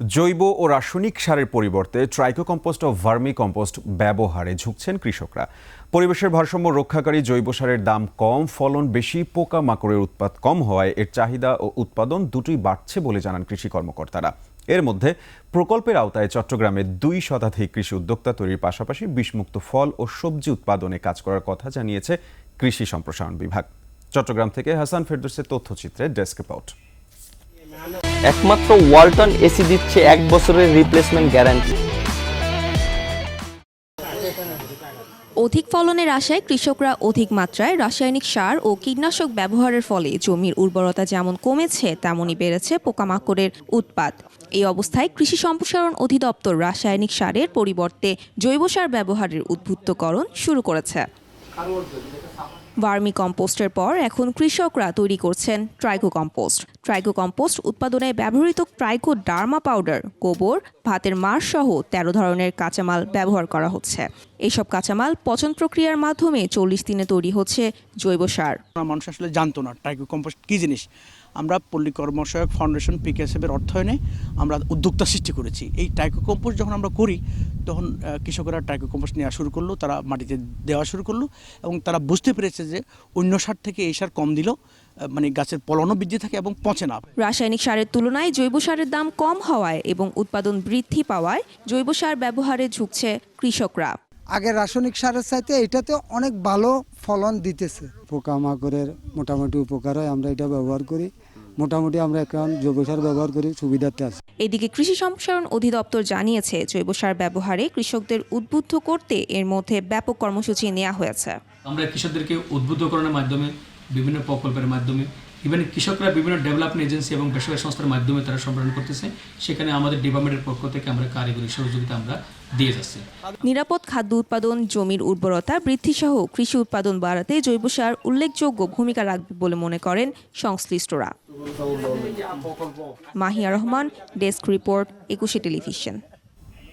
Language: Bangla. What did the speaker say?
জৈব ও রাসায়নিক সারের পরিবর্তে ট্রাইকো কম্পোস্ট ও ভার্মি কম্পোস্ট ব্যবহারে ঝুঁকছেন কৃষকরা। পরিবেশের ভারসাম্য রক্ষাকারী জৈব সারের দাম কম, ফলন বেশি, পোকামাকড়ের উৎপাদ কম হওয়ায় এর চাহিদা ও উৎপাদন দুটোই বাড়ছে বলে জানান কৃষি কর্মকর্তারা। এর মধ্যে প্রকল্পের আওতায় চট্টগ্রামে দুই শতাধিক কৃষি উদ্যোক্তা তৈরির পাশাপাশি বিষমুক্ত ফল ও সবজি উৎপাদনে কাজ করার কথা জানিয়েছে কৃষি সম্প্রসারণ বিভাগ। চট্টগ্রাম থেকে হাসান ফেরদৌসের তথ্যচিত্রে ডেস্ক রিপোর্ট। একমাত্র ওয়ালটন এসি দিচ্ছে এক বছরের রিপ্লেসমেন্ট গ্যারান্টি অধিক ফলনের আশায় কৃষকরা অধিক মাত্রায় রাসায়নিক সার ও কীটনাশক ব্যবহারের ফলে জমির উর্বরতা যেমন কমেছে, তেমনই বেড়েছে পোকামাকড়ের উৎপাত। এই অবস্থায় কৃষি সম্প্রসারণ অধিদপ্তর রাসায়নিক সারের পরিবর্তে জৈব সার ব্যবহারের উদ্বুদ্ধকরণ শুরু করেছে। ভার্মি কম্পোস্টের পর এখন কৃষকরা তৈরি করছেন ট্রাইকো কম্পোস্ট ট্রাইকো কম্পোস্ট উৎপাদনে ব্যবহৃত ট্রাইকো ডার্মা পাউডার, গোবর, ভাতের মার সহ তেরো ধরনের কাঁচামাল ব্যবহার করা হচ্ছে। এইসব কাঁচামাল পচন প্রক্রিয়ার মাধ্যমে চল্লিশ দিনে তৈরি হচ্ছে জৈব সার। মানুষ আসলে জানতো না ট্রাইকো কম্পোস্ট কী জিনিস। আমরা পল্লী কর্মসহায়ক ফাউন্ডেশন, পিকেএসএফের অর্থায়নে আমরা উদ্যোক্তা সৃষ্টি করেছি। এই ট্রাইকো কম্পোস্ট যখন আমরা করি তখন কৃষকরা ট্রাইকো কম্পোস্ট নেওয়া শুরু করল তারা মাটিতে দেওয়া শুরু করল এবং তারা বুঝতে পেরেছে যে অন্য সার থেকে এই সার কম দিল মানে গাছের ফলনও বৃদ্ধি থাকে এবং পচে না। রাসায়নিক সারের তুলনায় জৈব সারের দাম কম হওয়ায় এবং উৎপাদন বৃদ্ধি পাওয়ায় জৈব সার ব্যবহারে ঝুঁকছে কৃষকরা। আগে রাসায়নিক সারের চাইতে এটাতে অনেক ভালো ফলন দিতেছে। পোকামাকড়ের মোটামুটি উপকার হয় আমরা এটা ব্যবহার করি। মোটামুটি আমরা এখন জৈব সার ব্যবহার করি সুবিধাতে আছে। এদিকে কৃষি সম্প্রসারণ অধিদপ্তর জানিয়েছে জৈব সার ব্যবহারে কৃষকদের উদ্বুদ্ধ করতে এর মধ্যে ব্যাপক কর্মসূচি নেওয়া হয়েছে। আমরা কৃষকদেরকে উদ্বুদ্ধকরণের মাধ্যমে বিভিন্ন প্রকল্পের মাধ্যমে ইভেন কৃষকরা বিভিন্ন ডেভেলপমেন্ট এজেন্সি এবং বেসরকারি সংস্থার মাধ্যমে তারা সম্প্রসারণ করতেছে, সেখানে আমাদের ডিপার্টমেন্টের পক্ষ থেকে আমরা কারিগরি সহযোগিতা আমরা দিয়ে যাচ্ছি। নিরাপদ খাদ্য উৎপাদন, জমির উর্বরতা বৃদ্ধি সহ কৃষি উৎপাদন বাড়াতে জৈব সার উল্লেখযোগ্য ভূমিকা রাখবে বলে মনে করেন সংশ্লিষ্টরা। Mahiya Rahman desk report Ekushey television